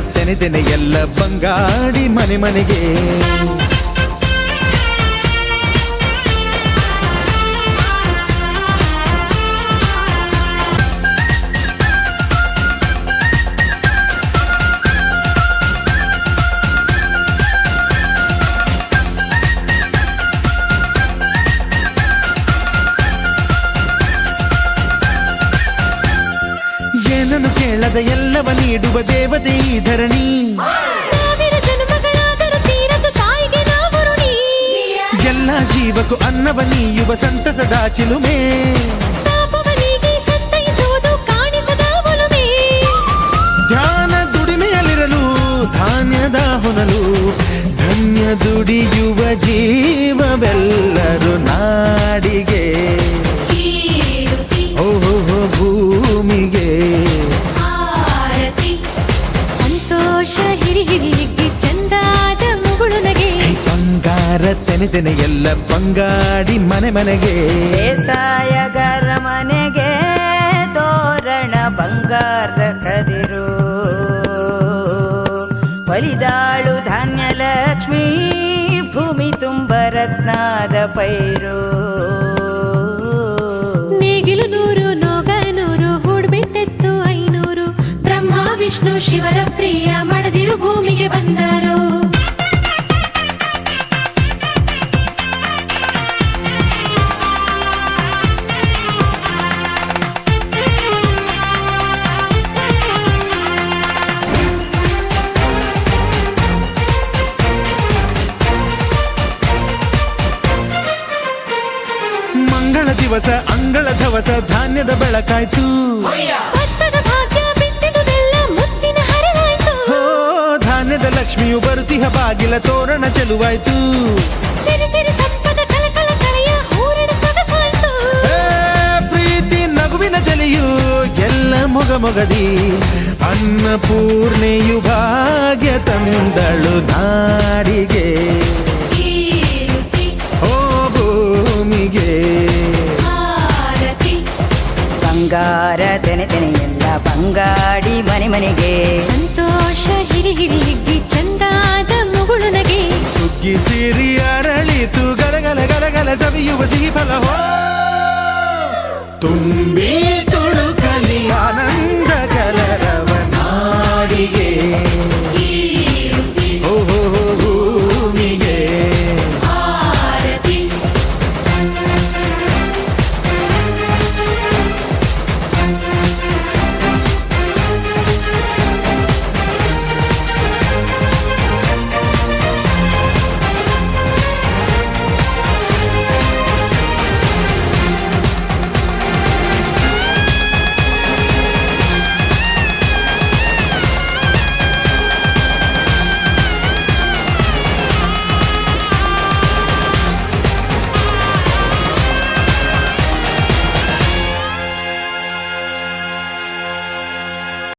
ತೆನೆ ತೆನೆ ಎಲ್ಲ ಬಂಗಾಡಿ ಮನೆ ಮನೆಗೆ. ಏನನ್ನು ಕೇಳದ ಎಲ್ಲವ ನೀಡುವ ದೇವತೆ ಈ ಧರಣಿ ಸಾವಿರ ಜನ್ಮಗಳಾದರೂ ತೀರದು ತಾಯಿಗೆ ನಾವು ಋಣಿ ಎಲ್ಲ ಜೀವಕ್ಕೂ ಅನ್ನವ ನೀಯುವ ಸಂತಸದ ಚಿಲುಮೆ ತಾಪವನಿಗೆ ಸಂತೈಸುವುದು ಕಾಣಿಸದ ಒಲುಮೆ ಧ್ಯಾನ ದುಡಿಮೆಯಲ್ಲಿರಲು ಧಾನ್ಯದ ಹೊನಲು ಧನ್ಯ ದುಡಿಯುವ ಜೀವವೆಲ್ಲರೂ ನಾಡಿಗೆ ಸಂತೋಷ ಹಿರಿ ಹಿರಿ ಹಿಗ್ಗಿ ಚಂದಾದ ಮುಗುಳು ನಗೆ. ಬಂಗಾರ ತೆನೆ ತೆನೆ ಎಲ್ಲ ಬಂಗಾಡಿ ಮನೆ ಮನೆಗೆ. ಬೇಸಾಯಗಾರ ಮನೆಗೆ ತೋರಣ ಬಂಗಾರದ ಕದಿರು. ಬಲಿದಾಳು ಧಾನ್ಯ ಲಕ್ಷ್ಮೀ ಭೂಮಿ ತುಂಬ ರತ್ನಾದ ಪೈರು. ವಿಷ್ಣು ಶಿವರ ಪ್ರಿಯ ಮಡದಿರು ಭೂಮಿಗೆ ಬಂದರು. ಮಂಗಳ ದಿವಸ ಅಂಗಳ ಧವಸ ಧಾನ್ಯದ ಬೆಳಕಾಯ್ತು. ಲಕ್ಷ್ಮಿಯು ಬರುತಿಹ ಬಾಗಿಲ ತೋರಣ ಚೆಲುವಾಯ್ತು. ಸಿರಿ ಸಿರಿ ಸಂಪದ ಕಲಕಲ ಕಳೆಯ ಹೂರಣ ಸೊಗಸಾಯ್ತು. ಏ, ಪ್ರೀತಿ ನಗುವಿನ ತಲೆಯು ಎಲ್ಲ ಮೊಗ ಮೊಗದಿ. ಅನ್ನಪೂರ್ಣೆಯು ಭಾಗ್ಯ ತಂದಳು ನಾಡಿಗೆ. ಓ ಭೂಮಿಗೆ. ಬಂಗಾರ ತೆನೆ ತೆನೆ ಎಲ್ಲ ಬಂಗಾಡಿ ಮನೆ ಮನೆಗೆ. ಸಂತೋಷ ಹಿರಿ ಹಿರಿ ಹಿಗ್ಗಿ ಚಂದಾದ ಮುಗುಳು ನಗೆ ಸುಗ್ಗಿ ಸಿರಿ ಅರಳಿತು ಗಲಗಲ ಗಲಗಲ ಸವಿಯುವ ಸಿಹಿ ಫಲ ಹೋ ತುಂಬಿ ತುಳುಕಲಿ